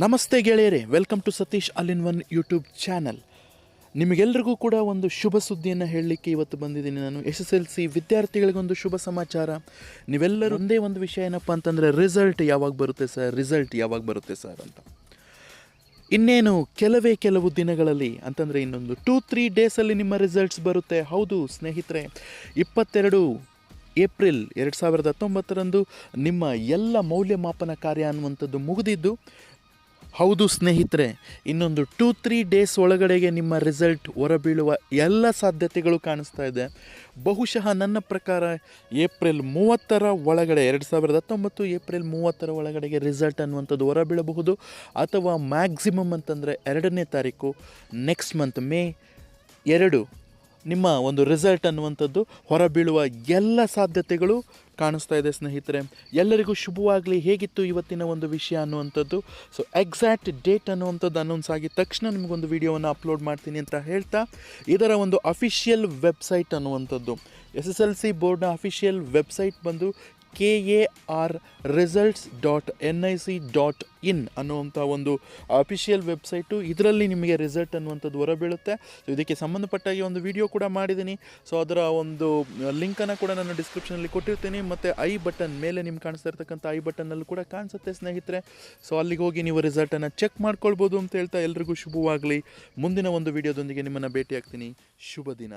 ನಮಸ್ತೆ ಗೆಳೆಯರೇ welcome to Satish all in one YouTube channel ನಿಮಗೆಲ್ರಿಗೂ ಕೂಡ ಒಂದು ಶುಭ ಸುದ್ದಿಯನ್ನು ಹೇಳಲಿಕ್ಕೆ ಇವತ್ತು ಬಂದಿದ್ದೀನಿ ನಾನು. ಎಸ್ ಎಸ್ ಎಲ್ ಸಿ ವಿದ್ಯಾರ್ಥಿಗಳಿಗೊಂದು ಶುಭ ಸಮಾಚಾರ. ನೀವೆಲ್ಲರೂ ಒಂದೇ ಒಂದು ವಿಷಯ ಏನಪ್ಪ ಅಂತಂದರೆ ರಿಸಲ್ಟ್ ಯಾವಾಗ ಬರುತ್ತೆ ಸರ್ ರಿಸಲ್ಟ್ ಯಾವಾಗ ಬರುತ್ತೆ ಸರ್ ಅಂತ. ಇನ್ನೇನು ಕೆಲವೇ ಕೆಲವು ದಿನಗಳಲ್ಲಿ, ಅಂತಂದರೆ ಇನ್ನೊಂದು ಟೂ ತ್ರೀ ಡೇಸಲ್ಲಿ ನಿಮ್ಮ ರಿಸಲ್ಟ್ಸ್ ಬರುತ್ತೆ. ಹೌದು ಸ್ನೇಹಿತರೆ, ಇಪ್ಪತ್ತೆರಡು ಏಪ್ರಿಲ್ ಎರಡು ಸಾವಿರದ ಹತ್ತೊಂಬತ್ತರಂದು ನಿಮ್ಮ ಎಲ್ಲ ಮೌಲ್ಯಮಾಪನ ಕಾರ್ಯ ಅನ್ನುವಂಥದ್ದು ಮುಗಿದಿದ್ದು. ಹೌದು ಸ್ನೇಹಿತರೆ, ಇನ್ನೊಂದು ಟೂ ತ್ರೀ ಡೇಸ್ ಒಳಗಡೆಗೆ ನಿಮ್ಮ ರಿಸಲ್ಟ್ ಹೊರಬೀಳುವ ಎಲ್ಲ ಸಾಧ್ಯತೆಗಳು ಕಾಣಿಸ್ತಾ ಇದೆ. ಬಹುಶಃ ನನ್ನ ಪ್ರಕಾರ ಏಪ್ರಿಲ್ ಮೂವತ್ತರ ಒಳಗಡೆ, ಎರಡು ಸಾವಿರದ ಹತ್ತೊಂಬತ್ತು ಏಪ್ರಿಲ್ ಮೂವತ್ತರ ಒಳಗಡೆಗೆ ರಿಸಲ್ಟ್ ಅನ್ನುವಂಥದ್ದು ಹೊರಬೀಳಬಹುದು ಅಥವಾ ಮ್ಯಾಕ್ಸಿಮಮ್ ಅಂತಂದರೆ ಎರಡನೇ ತಾರೀಕು ನೆಕ್ಸ್ಟ್ ಮಂತ್ ಮೇ ಎರಡು. ನಿಮ್ಮ ಒಂದು ರಿಸಲ್ಟ್ ಅನ್ನುವಂಥದ್ದು ಹೊರಬೀಳುವ ಎಲ್ಲ ಸಾಧ್ಯತೆಗಳು ಕಾಣಿಸ್ತಾ ಇದೆ ಸ್ನೇಹಿತರೆ. ಎಲ್ಲರಿಗೂ ಶುಭವಾಗಲಿ. ಹೇಗಿತ್ತು ಇವತ್ತಿನ ಒಂದು ವಿಷಯ ಅನ್ನುವಂಥದ್ದು? ಸೊ ಎಕ್ಸಾಕ್ಟ್ ಡೇಟ್ ಅನ್ನುವಂಥದ್ದು ಅನೌನ್ಸ್ ಆಗಿದ ತಕ್ಷಣ ನಿಮಗೊಂದು ವಿಡಿಯೋವನ್ನು ಅಪ್ಲೋಡ್ ಮಾಡ್ತೀನಿ ಅಂತ ಹೇಳ್ತಾ, ಇದರ ಒಂದು ಅಫಿಷಿಯಲ್ ವೆಬ್ಸೈಟ್ ಅನ್ನುವಂಥದ್ದು. ಎಸ್ ಎಸ್ ಎಲ್ ಸಿ ಬೋರ್ಡ್ನ ಅಫಿಷಿಯಲ್ ವೆಬ್ಸೈಟ್ ಬಂದು K A R results dot N I C dot in ಅನ್ನುವಂಥ ಒಂದು ಅಫಿಷಿಯಲ್ ವೆಬ್ಸೈಟು ಇದರಲ್ಲಿ ನಿಮಗೆ ರಿಸಲ್ಟ್ ಅನ್ನುವಂಥದ್ದು ಹೊರಬೀಳುತ್ತೆ ಸೊ ಇದಕ್ಕೆ ಸಂಬಂಧಪಟ್ಟಾಗಿ ಒಂದು ವಿಡಿಯೋ ಕೂಡ ಮಾಡಿದ್ದೀನಿ. ಸೊ ಅದರ ಒಂದು ಲಿಂಕನ್ನು ಕೂಡ ನಾನು ಡಿಸ್ಕ್ರಿಪ್ಷನಲ್ಲಿ ಕೊಟ್ಟಿರ್ತೀನಿ. ಮತ್ತು ಐ ಬಟನ್ ಮೇಲೆ ನಿಮ್ಗೆ ಕಾಣಿಸ್ತಾ ಇರ್ತಕ್ಕಂಥ ಐ ಬಟನ್ನಲ್ಲೂ ಕೂಡ ಕಾಣಿಸುತ್ತೆ ಸ್ನೇಹಿತರೆ. ಸೊ ಅಲ್ಲಿಗೆ ಹೋಗಿ ನೀವು ರಿಸಲ್ಟನ್ನು ಚೆಕ್ ಮಾಡ್ಕೊಳ್ಬೋದು ಅಂತ ಹೇಳ್ತಾ ಎಲ್ರಿಗೂ ಶುಭವಾಗಲಿ. ಮುಂದಿನ ಒಂದು ವಿಡಿಯೋದೊಂದಿಗೆ ನಿಮ್ಮನ್ನು ಭೇಟಿಯಾಗ್ತೀನಿ. ಶುಭ ದಿನ.